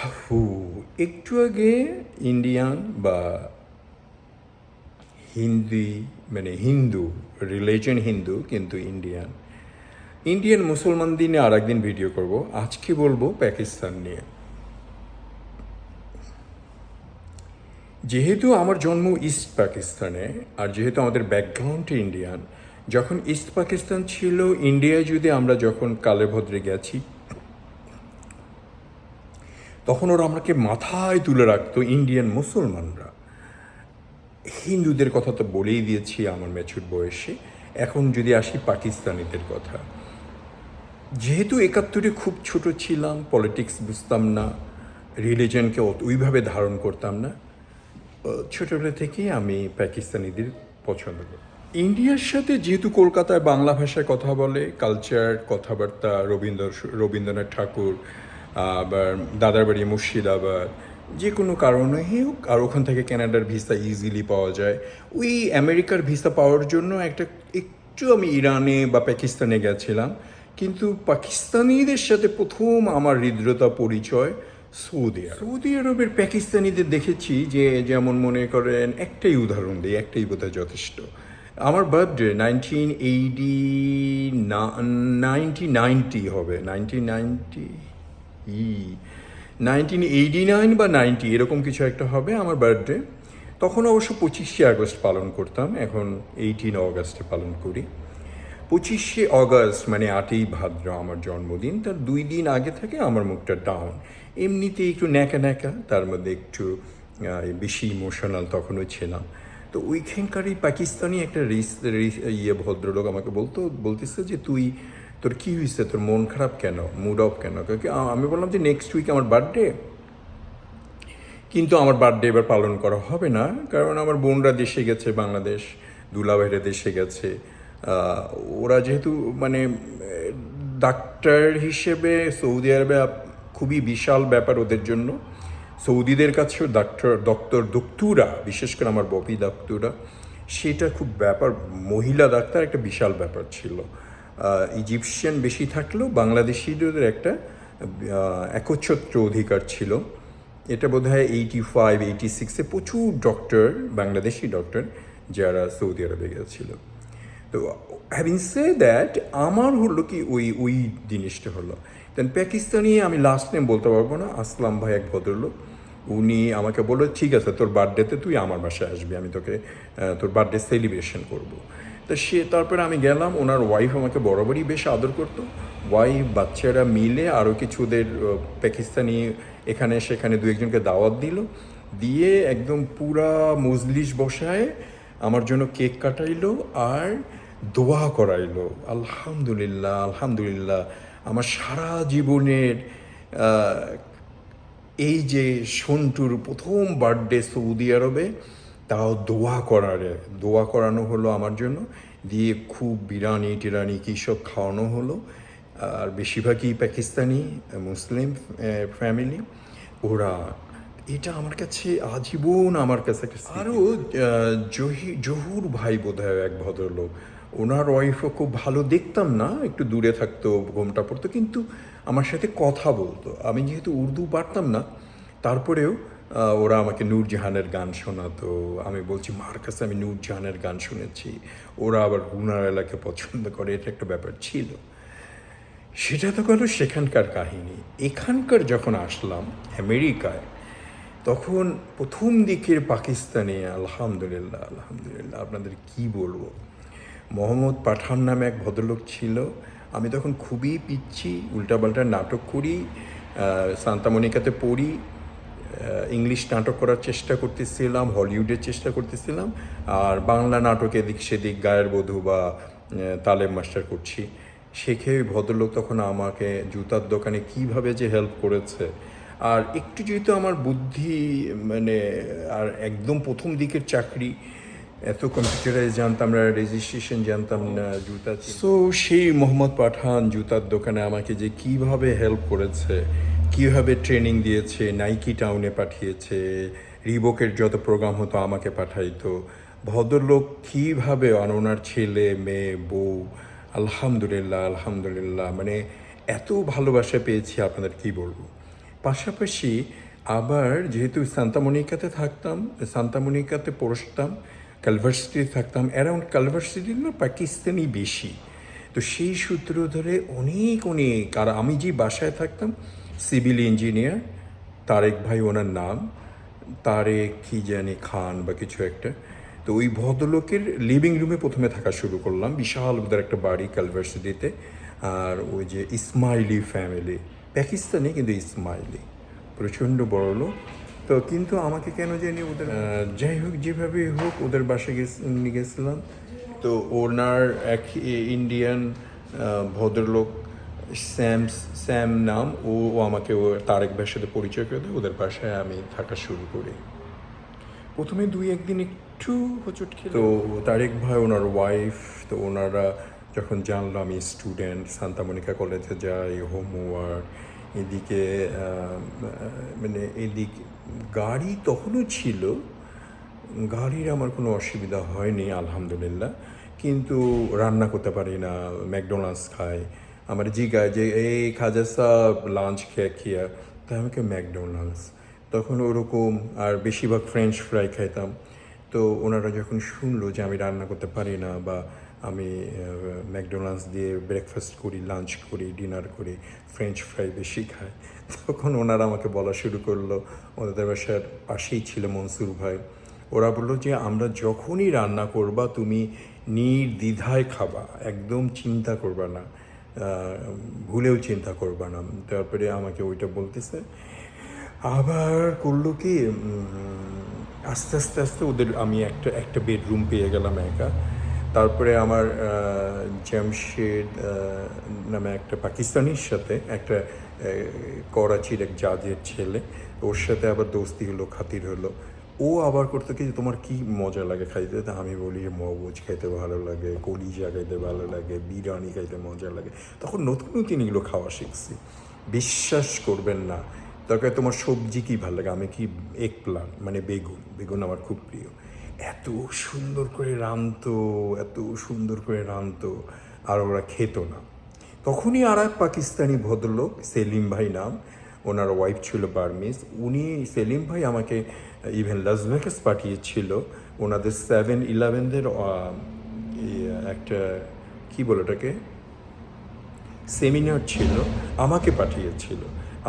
হু, একটু আগে ইন্ডিয়ান বা হিন্দি মানে হিন্দু রিলিজন হিন্দু, কিন্তু ইন্ডিয়ান ইন্ডিয়ান মুসলমান দিনে আর একদিন ভিডিও করব। আজকে বলব পাকিস্তান নিয়ে। যেহেতু আমার জন্ম ইস্ট পাকিস্তানে আর যেহেতু আমাদের ব্যাকগ্রাউন্ড ইন্ডিয়ান যখন ইস্ট পাকিস্তান ছিল ইন্ডিয়ায় যদি আমরা যখন কালেভদ্রে গেছি তখন ওরা আমাকে মাথায় তুলে রাখতো ইন্ডিয়ান মুসলমানরা। হিন্দুদের কথা তো বলেই দিয়েছি আমার ম্যাচুর বয়সে। এখন যদি আসি পাকিস্তানিদের কথা। যেহেতু একাত্তরে খুব ছোট ছিলাম পলিটিক্স বুঝতাম না রিলিজনকে ওইভাবে ধারণ করতাম না, ছোটবেলা থেকেই আমি পাকিস্তানিদের পছন্দ করি। ইন্ডিয়ার সাথে যেহেতু কলকাতায় বাংলা ভাষায় কথা বলে কালচার কথাবার্তা, রবীন্দ্র, রবীন্দ্রনাথ ঠাকুর আবার দাদার বাড়ি মুর্শিদাবাদ, যে কোনো কারণে হোক, আর ওখান থেকে কানাডার ভিসা ইজিলি পাওয়া যায়। ওই আমেরিকার ভিসা পাওয়ার জন্য একটা একটু আমি ইরানে বা পাকিস্তানে গেছিলাম, কিন্তু পাকিস্তানিদের সাথে প্রথম আমার হৃদ্রতা পরিচয় সৌদি আরব। সৌদি আরবের পাকিস্তানিদের দেখেছি যে যেমন মনে করেন একটাই উদাহরণ দিই একটাই বোধহয় যথেষ্ট। আমার birthday nineteen eighty ninety ninety হবে নাইনটিন নাইনটি ই নাইনটিন এইটি নাইন বা নাইনটি এরকম কিছু একটা হবে আমার বার্থডে তখন অবশ্য পঁচিশে আগস্ট পালন করতাম, এখন এইটিন অগস্টে পালন করি। পঁচিশে অগস্ট মানে আটই ভাদ্র আমার জন্মদিন, তার দুই দিন আগে থেকে আমার মুখটা ডাউন এমনিতে একটু ন্যাকা ন্যাকা, তার মধ্যে একটু বেশি ইমোশনাল তখনও ছিলাম। তো ওইখানকার এই পাকিস্তানি একটা ইয়ে ভদ্রলোক আমাকে বলতো, বলতেছে যে, তুই তোর কী হয়েছে তোর মন খারাপ কেন? মুড অফ কেন? আমি বললাম যে নেক্সট উইক আমার বার্থডে কিন্তু আমার বার্থডে এবার পালন করা হবে না, কারণ আমার বোনরা দেশে গেছে, বাংলাদেশ, দুলাভাইরা দেশে গেছে। ওরা যেহেতু মানে ডাক্তার হিসেবে সৌদি আরবে খুবই বিশাল ব্যাপার ওদের জন্য। সৌদিদের কাছেও ডাক্তার ডক্টর দক্তুরা বিশেষ করে আমার বপি ডাক্তুরা সেটা খুব ব্যাপার, মহিলা ডাক্তার একটা বিশাল ব্যাপার ছিল। ইজিপশিয়ান বেশি থাকলেও বাংলাদেশিদের একটা একচ্ছত্র অধিকার ছিল। এটা বোধ হয় এইটি ফাইভ এইটি সিক্সে প্রচুর ডক্টর বাংলাদেশি ডক্টর যারা সৌদি আরবে গেছিল। তো হ্যাভিং সে দ্যাট আমার হলো কি ওই ওই জিনিসটা হলো। দেন পাকিস্তানি আমি লাস্ট নেম বলতে পারব না, আসলাম ভাই এক ভদ্রলোক। উনি আমাকে বলল, ঠিক আছে, তোর বার্থডেতে তুই আমার বাসায় আসবি, আমি তোকে তোর বার্থডে সেলিব্রেশন করব। তা সে তারপরে আমি গেলাম, ওনার ওয়াইফ আমাকে বরাবরই বেশ আদর করতো। ওয়াইফ বাচ্চারা মিলে আরও কিছুদের পাকিস্তানি এখানে, সেখানে দু একজনকে দাওয়াত দিল। দিয়ে একদম পুরা মজলিস বসায় আমার জন্য কেক কাটাইলো আর দোয়া করাইলো। আলহামদুলিল্লাহ আলহামদুলিল্লাহ। আমার সারা জীবনের এই যে সন্টুর প্রথম বার্থডে সৌদি আরবে তাও দোয়া করারে, দোয়া করানো হলো আমার জন্য। দিয়ে খুব বিরানি টিরানি কী সব খাওয়ানো হলো। আর বেশিরভাগই পাকিস্তানি, মুসলিম ফ্যামিলি ওরা। এটা আমার কাছে আজীবন আমার কাছে আরও জহি, জহুর ভাই বোধ হয় এক ভদ্রলোক। ওনার ওয়াইফও খুব ভালো, দেখতাম না, একটু দূরে থাকতো, ঘোমটা পড়তো, কিন্তু আমার সাথে কথা বলতো। আমি যেহেতু উর্দু পারতাম না, তারপরেও ওরা আমাকে নূরজাহানের গান শোনাতো। আমি বলছি মার কাছে আমি নূরজাহানের গান শুনেছি। ওরা আবার গুনার এলাকে পছন্দ করে, এটা একটা ব্যাপার ছিল। সেটা তো গেল সেখানকার কাহিনী। এখানকার যখন আসলাম, আমেরিকায়, তখন প্রথম দিকের পাকিস্তানে, আলহামদুলিল্লাহ আলহামদুলিল্লাহ, আপনাদের কি বলব? মোহাম্মদ পাঠান নামে এক ভদ্রলোক ছিল। আমি তখন খুবই পিচ্ছি, উল্টাপাল্টা নাটক করি সান্তামনিকাতে পড়ি ইংলিশ নাটক করার চেষ্টা করতেছিলাম, হলিউডের চেষ্টা করতেছিলাম, আর বাংলা নাটক এদিক সেদিক গায়ের বধূ বা তালেম মাস্টার করছি। শেখে ওই ভদ্রলোক তখন আমাকে জুতার দোকানে কীভাবে যে হেল্প করেছে। আর একটু যেহেতু আমার বুদ্ধি মানে আর একদম প্রথম দিকের চাকরি, এত কম্পিউটারাইজ জানতাম না রেজিস্ট্রেশন জানতাম, না, জুতা সো সেই মোহাম্মদ পাঠান জুতার দোকানে আমাকে যে কীভাবে হেল্প করেছে কীভাবে ট্রেনিং দিয়েছে, নাইকি টাউনে পাঠিয়েছে, রিবকের যত প্রোগ্রাম হতো আমাকে পাঠাইতো, ভদ্রলোক কীভাবে ওনার ছেলে, মেয়ে, বউ, আলহামদুলিল্লাহ আলহামদুলিল্লাহ মানে এত ভালোবাসা পেয়েছি আপনাদের কি বলব? পাশাপাশি আবার যেহেতু সান্তামনিকাতে থাকতাম সান্তামনিকাতে পড়তাম, কালভার্সিটিতে থাকতাম, অ্যারাউন্ড কালভার্সিটি না পাকিস্তানি বেশি। তো সেই সূত্র ধরে অনেক অনেক, আর আমি যে বাসায় থাকতাম সিভিল ইঞ্জিনিয়ার, তারেক ভাই ওনার নাম, তারেক কি জানি খান বা কিছু একটা। তো ওই ভদ্রলোকের লিভিং রুমে প্রথমে থাকা শুরু করলাম, বিশাল ওদের একটা বাড়ি কালভার্সিটিতে, আর ওই যে ইসমাইলি ফ্যামিলি পাকিস্তানি কিন্তু ইসমাইলি, প্রচণ্ড বড় লোক। তো কিন্তু আমাকে কেন জানি ওদের যাই হোক যেভাবে হোক ওদের নিয়ে গেছিলাম। তো ওনার এক ইন্ডিয়ান ভদ্রলোক স্যাম স্যাম নাম ও আমাকে ও তারেক ভাইয়ের সাথে পরিচয় করে দেয় ওদের বাসায় আমি থাকা শুরু করি প্রথমে দুই একদিন একটু হোঁচট খেল তো তারেক ভাই ওনার ওয়াইফ তো ওনারা যখন জানলো আমি স্টুডেন্ট সান্তামনিকা কলেজে যাই হোমওয়ার্ক এদিকে মানে এদিক গাড়ি তখনও ছিল গাড়ির আমার কোনো অসুবিধা হয়নি আলহামদুলিল্লাহ কিন্তু রান্না করতে পারি না ম্যাকডোনাল্ডস খাই আমার জিগায় যে, এই খাজা সাহ লাঞ্চ খেয়ে খেয়ে তাই আমাকে ম্যাকডোনাল্ডস। তখন ওরকম আর বেশিরভাগ ফ্রেঞ্চ ফ্রাই খাইতাম। তো ওনারা যখন শুনলো যে আমি রান্না করতে পারি না বা আমি ম্যাকডোনাল্ডস দিয়ে ব্রেকফাস্ট করি লাঞ্চ করি ডিনার করি ফ্রেঞ্চ ফ্রাই বেশি খাই তখন ওনারা আমাকে বলা শুরু করল। ওদের বাসার পাশেই ছিল মনসুর ভাই। ওরা বলল যে, আমরা যখনই রান্না করবা, তুমি নির্দ্বিধায় খাবা। একদম চিন্তা করবা না। ভুলেও চিন্তা করবা না। তারপরে আমাকে ওইটা বলতেছে। আবার করল কি আস্তে আস্তে আস্তে ওদের আমি একটা একটা বেডরুম পেয়ে গেলাম একা। তারপরে আমার জামশেদ নামে একটা পাকিস্তানির সাথে একটা করাচির এক জাজের ছেলে, ওর সাথে আবার দোস্তি হলো, খাতির হলো। ও আবার করতে কি তোমার কি মজা লাগে খাইতে? তা আমি বলি মগজ খাইতে ভালো লাগে, কলিজা খাইতে ভালো লাগে, বিরিয়ানি খাইতে মজা লাগে। তখন নতুন নতুন এগুলো খাওয়া শিখছি। বিশ্বাস করবেন না তারপরে তোমার সবজি কি ভালো লাগে? আমি কি এক প্লান মানে বেগুন বেগুন আমার খুব প্রিয়। এত সুন্দর করে রাঁধতো, এত সুন্দর করে রাঁধতো, আর ওরা খেত না। তখনই আর এক পাকিস্তানি ভদ্রলোক, সেলিম ভাই নাম ওনার ওয়াইফ ছিল বার্মিস উনি সেলিম ভাই আমাকে ইভেন লাস ভেগাস পাঠিয়েছিল। ওনাদের সেভেন ইলেভেনদের একটা, কি বলে ওটাকে? সেমিনার ছিল। আমাকে পাঠিয়েছিল।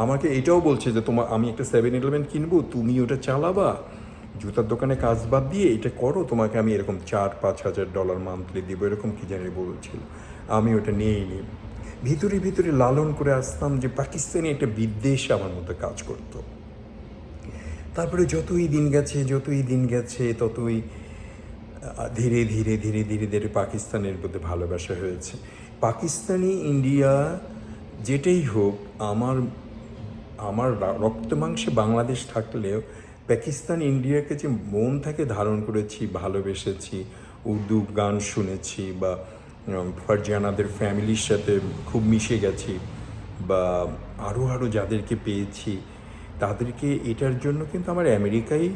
আমাকে এটাও বলছে যে তোমার আমি একটা সেভেন ইলেভেন কিনবো, তুমি ওটা চালাবা। জুতার দোকানে কাজ বাদ দিয়ে এটা করো, তোমাকে আমি এরকম চার পাঁচ হাজার ডলার মান্থলি দিব। এরকম কি জানি বলছিল। আমি ওটা নিয়েই নিই ভিতরে ভিতরে লালন করে আসতাম যে পাকিস্তানি একটা বিদ্বেষ আমার মধ্যে কাজ করতো। তারপরে যতই দিন গেছে, যতই দিন গেছে, ততই ধীরে ধীরে ধীরে ধীরে ধীরে পাকিস্তানের মধ্যে ভালোবাসা হয়েছে। পাকিস্তানি ইন্ডিয়া যেটাই হোক, আমার আমার রা- রক্ত মাংসে বাংলাদেশ থাকলেও পাকিস্তান ইন্ডিয়াকে যে মন থেকে ধারণ করেছি, ভালোবেসেছি, উর্দু গান শুনেছি বা ফারজানাদের ফ্যামিলির সাথে খুব মিশে গেছি বা আরও আরও যাদেরকে পেয়েছি, তাদেরকে এটার জন্য কিন্তু আমার আমেরিকাই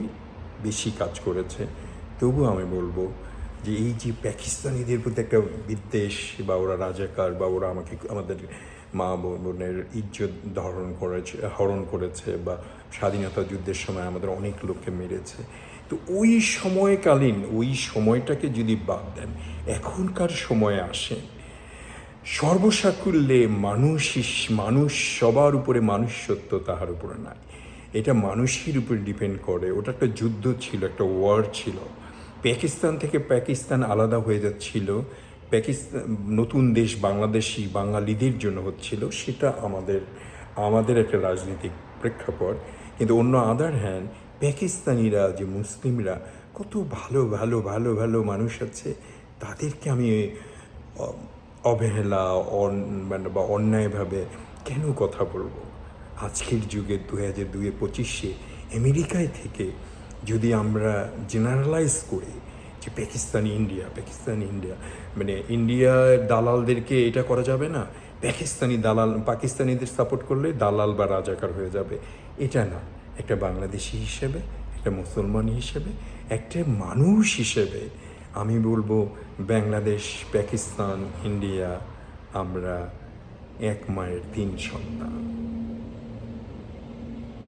বেশি কাজ করেছে। তবু আমি বলব যে এই যে পাকিস্তানিদের প্রতি একটা বিদ্বেষ বা ওরা রাজাকার বা ওরা আমাকে, আমাদের মা বোনের ইজ্জত ধারণ করেছে, হরণ করেছে বা স্বাধীনতা যুদ্ধের সময় আমাদের অনেক লোককে মেরেছে। তো ওই সময়কালীন, ওই সময়টাকে যদি বাদ দেন, এখনকার সময়ে আসেন সর্বসাকুল্যে মানুষ মানুষ সবার উপরে মানুষ সত্য তাহার উপরে নাই। এটা মানুষের উপর ডিপেন্ড করে। ওটা একটা যুদ্ধ ছিল, একটা ওয়ার ছিল। পাকিস্তান থেকে পাকিস্তান আলাদা হয়ে যাচ্ছিল। পাকিস্তান নতুন দেশ বাংলাদেশি বাঙালিদের জন্য হচ্ছিল। সেটা আমাদের আমাদের একটা রাজনৈতিক প্রেক্ষাপট। কিন্তু অন্য আদার হ্যান্ড পাকিস্তানিরা, যে মুসলিমরা কত ভালো ভালো ভালো ভালো মানুষ আছে, তাদেরকে আমি অবহেলা মানে বা অন্যায়ভাবে কেন কথা বলব? আজকের যুগে দু হাজার দুয়ে পঁচিশে আমেরিকায় থেকে যদি আমরা জেনারেলাইজ করি যে পাকিস্তানি ইন্ডিয়া পাকিস্তানি ইন্ডিয়া মানে ইন্ডিয়ার দালালদেরকে এটা করা যাবে না, পাকিস্তানি দালাল, পাকিস্তানিদের সাপোর্ট করলে দালাল বা রাজাকার হয়ে যাবে, এটা না। একটা বাংলাদেশি হিসেবে, একটা মুসলমান হিসেবে, একটা মানুষ হিসেবে আমি বলব বাংলাদেশ, পাকিস্তান, ইন্ডিয়া, আমরা এক মায়ের তিন সন্তান।